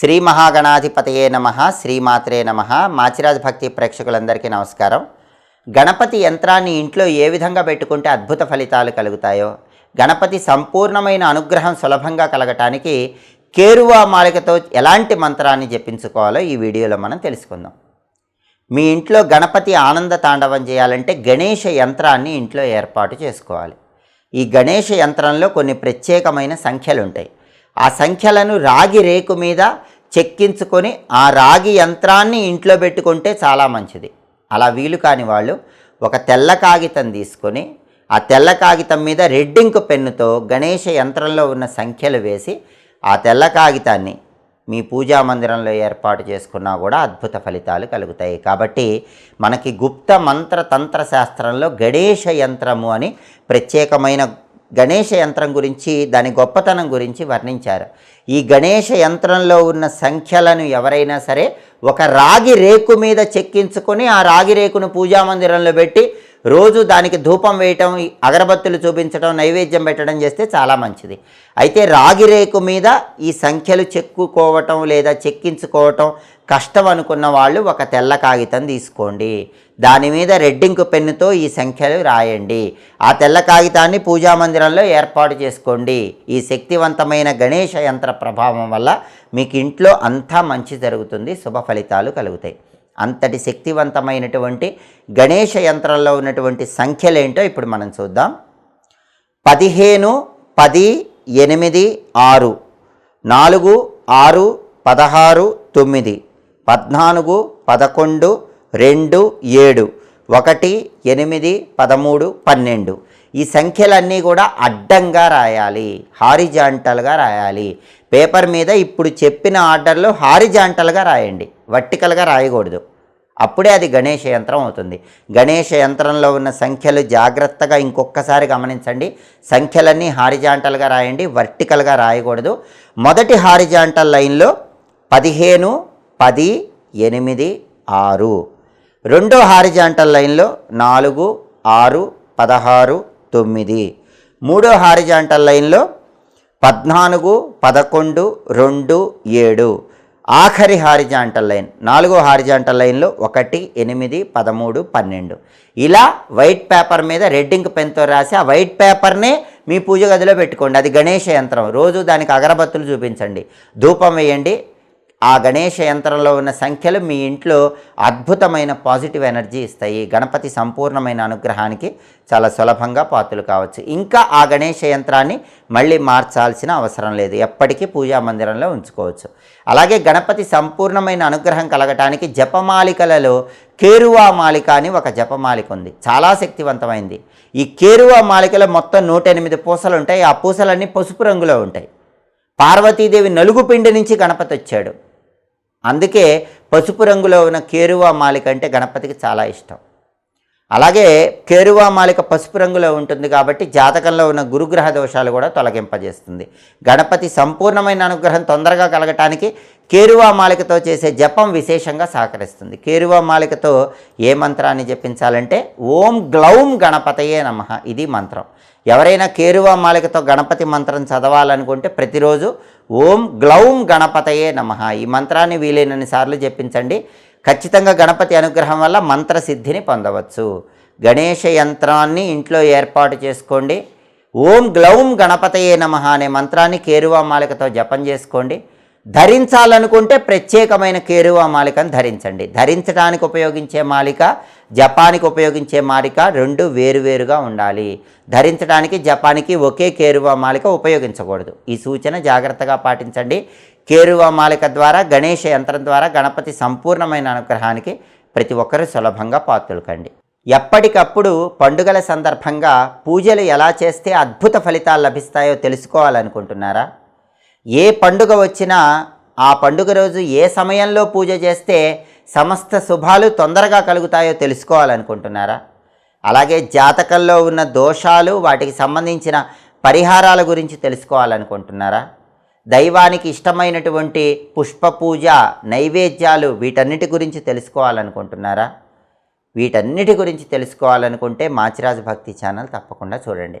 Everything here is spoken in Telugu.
శ్రీ మహాగణాధిపతయే నమ శ్రీమాత్రే నమ. మాచిరాజ్ భక్తి ప్రేక్షకులందరికీ నమస్కారం. గణపతి యంత్రాన్ని ఇంట్లో ఏ విధంగా పెట్టుకుంటే అద్భుత ఫలితాలు కలుగుతాయో గణపతి సంపూర్ణమైన అనుగ్రహం సులభంగా కలగటానికి కేరువా మాలికతో ఎలాంటి మంత్రాన్ని జపించుకోవాలో ఈ వీడియోలో మనం తెలుసుకుందాం. మీ ఇంట్లో గణపతి ఆనంద తాండవం చేయాలంటే గణేష యంత్రాన్ని ఇంట్లో ఏర్పాటు చేసుకోవాలి. ఈ గణేష యంత్రంలో కొన్ని ప్రత్యేకమైన సంఖ్యలు ఉంటాయి ఆ సంఖ్యలను రాగి రేకు మీద చెక్కించుకొని ఆ రాగి యంత్రాన్ని ఇంట్లో పెట్టుకుంటే చాలా మంచిది. అలా వీలు కాని వాళ్ళు ఒక తెల్ల కాగితం తీసుకొని ఆ తెల్ల కాగితం మీద రెడ్డింక్ పెన్నుతో గణేష యంత్రంలో ఉన్న సంఖ్యలు వేసి ఆ తెల్ల కాగితాన్ని మీ పూజా మందిరంలో ఏర్పాటు చేసుకున్నా కూడా అద్భుత ఫలితాలు కలుగుతాయి. కాబట్టి మనకి గుప్త మంత్ర తంత్ర శాస్త్రంలో గణేష యంత్రము అని ప్రత్యేకమైన గణేష యంత్రం గురించి దాని గొప్పతనం గురించి వర్ణించారు. ఈ గణేష యంత్రంలో ఉన్న సంఖ్యలను ఎవరైనా సరే ఒక రాగి రేకు మీద చెక్కించుకొని ఆ రాగి రేకును పూజా మందిరంలో పెట్టి రోజు దానికి ధూపం వేయటం అగరబత్తులు చూపించడం నైవేద్యం పెట్టడం చేస్తే చాలా మంచిది. అయితే రాగి రేకు మీద ఈ సంఖ్యలు చెక్కుకోవటం లేదా చెక్కించుకోవటం కష్టం అనుకున్న వాళ్ళు ఒక తెల్ల కాగితం తీసుకోండి. దాని మీద రెడ్డింకు పెన్నుతో ఈ సంఖ్యలు రాయండి. ఆ తెల్ల కాగితాన్ని పూజా మందిరంలో ఏర్పాటు చేసుకోండి. ఈ శక్తివంతమైన గణేష యంత్ర ప్రభావం వల్ల మీకు ఇంట్లో అంతా మంచి జరుగుతుంది శుభ ఫలితాలు కలుగుతాయి. అంతటి శక్తివంతమైనటువంటి గణేష యంత్రంలో ఉన్నటువంటి సంఖ్యలేంటో ఇప్పుడు మనం చూద్దాం. పదిహేను పది ఎనిమిది ఆరు నాలుగు ఆరు పదహారు తొమ్మిది పద్నాలుగు పదకొండు రెండు ఏడు ఒకటి ఎనిమిది పదమూడు పన్నెండు. ఈ సంఖ్యలన్నీ కూడా అడ్డంగా రాయాలి హారిజాంటల్గా రాయాలి. పేపర్ మీద ఇప్పుడు చెప్పిన ఆర్డర్లో హారిజాంటల్గా రాయండి వర్టికల్గా రాయకూడదు. అప్పుడే అది గణేష యంత్రం అవుతుంది. గణేష యంత్రంలో ఉన్న సంఖ్యలు జాగ్రత్తగా ఇంకొకసారి గమనించండి. సంఖ్యలన్నీ హారిజాంటల్గా రాయండి వర్టికల్గా రాయకూడదు. మొదటి హారిజాంటల్ లైన్లో పదిహేను పది ఎనిమిది ఆరు. రెండో హారిజాంటల్ లైన్లో నాలుగు ఆరు పదహారు తొమ్మిది. మూడో హారిజాంటల్ లైన్లో పద్నాలుగు పదకొండు రెండు ఏడు. ఆఖరి హారిజాంటల్ లైన్. నాలుగో హారిజాంటల్ లైన్లో ఒకటి ఎనిమిది పదమూడు పన్నెండు. ఇలా వైట్ పేపర్ మీద రెడ్డింగ్ పెన్తో రాసి ఆ వైట్ పేపర్నే మీ పూజ గదిలో పెట్టుకోండి. అది గణేష యంత్రం. రోజు దానికి అగరబత్తులు చూపించండి. ధూపం వేయండి. ఆ గణేష యంత్రంలో ఉన్న సంఖ్యలు మీ ఇంట్లో అద్భుతమైన పాజిటివ్ ఎనర్జీ ఇస్తాయి. గణపతి సంపూర్ణమైన అనుగ్రహానికి చాలా సులభంగా పాత్రలు కావచ్చు. ఇంకా ఆ గణేష యంత్రాన్ని మళ్ళీ మార్చాల్సిన అవసరం లేదు. ఎప్పటికీ పూజా మందిరంలో ఉంచుకోవచ్చు. అలాగే గణపతి సంపూర్ణమైన అనుగ్రహం కలగటానికి జపమాలికలలో కేరువా మాలిక అని ఒక జపమాలిక ఉంది. చాలా శక్తివంతమైంది. ఈ కేరువా మాలికలో మొత్తం నూట ఎనిమిది పూసలు ఉంటాయి. ఆ పూసలన్నీ పసుపు రంగులో ఉంటాయి. పార్వతీదేవి నలుగు పిండి నుంచి గణపతి వచ్చాడు. అందుకే పసుపు రంగులో ఉన్న కేరువా మాలిక అంటే గణపతికి చాలా ఇష్టం. అలాగే కేరువా మాలిక పసుపు రంగులో ఉంటుంది కాబట్టి జాతకంలో ఉన్న గురుగ్రహ దోషాలు కూడా తొలగింపజేస్తుంది. గణపతి సంపూర్ణమైన అనుగ్రహం తొందరగా కలగటానికి కేరువా మాలికతో చేసే జపం విశేషంగా సహకరిస్తుంది. కేరువా మాలికతో ఏ మంత్రాన్ని జపించాలంటే ఓం గ్లౌం గణపతయే నమ ఇది మంత్రం. ఎవరైనా కేరువా మాలికతో గణపతి మంత్రం చదవాలనుకుంటే ప్రతిరోజు ఓం గ్లౌం గణపతయే నమ ఈ మంత్రాన్ని వీలైనన్ని సార్లు జపించండి. ఖచ్చితంగా గణపతి అనుగ్రహం వల్ల మంత్రసిద్ధిని పొందవచ్చు. గణేష యంత్రాన్ని ఇంట్లో ఏర్పాటు చేసుకోండి. ఓం గ్లౌం గణపతయే నమ అనే మంత్రాన్ని కేరువా మాలికతో జపం చేసుకోండి. ధరించాలనుకుంటే ప్రత్యేకమైన కేరువా మాలికను ధరించండి. ధరించడానికి ఉపయోగించే మాలిక జపానికి ఉపయోగించే మాలిక రెండు వేరువేరుగా ఉండాలి. ధరించడానికి జపానికి ఒకే కేరువా మాలిక ఉపయోగించకూడదు. ఈ సూచన జాగ్రత్తగా పాటించండి. కేరువా మాలిక ద్వారా గణేష యంత్రం ద్వారా గణపతి సంపూర్ణమైన అనుగ్రహానికి ప్రతి ఒక్కరూ సులభంగా పాతులకండి ఎప్పటికప్పుడు పండుగల సందర్భంగా పూజలు ఎలా చేస్తే అద్భుత ఫలితాలు లభిస్తాయో తెలుసుకోవాలనుకుంటున్నారా? ఏ పండుగ వచ్చినా ఆ పండుగ రోజు ఏ సమయంలో పూజ చేస్తే సమస్త శుభాలు తొందరగా కలుగుతాయో తెలుసుకోవాలనుకుంటున్నారా? అలాగే జాతకంలో ఉన్న దోషాలు వాటికి సంబంధించిన పరిహారాల గురించి తెలుసుకోవాలనుకుంటున్నారా? దైవానికి ఇష్టమైనటువంటి పుష్ప పూజ నైవేద్యాలు వీటన్నిటి గురించి తెలుసుకోవాలనుకుంటున్నారా? వీటన్నిటి గురించి తెలుసుకోవాలనుకుంటే మాచిరాజు భక్తి ఛానల్ తప్పకుండా చూడండి.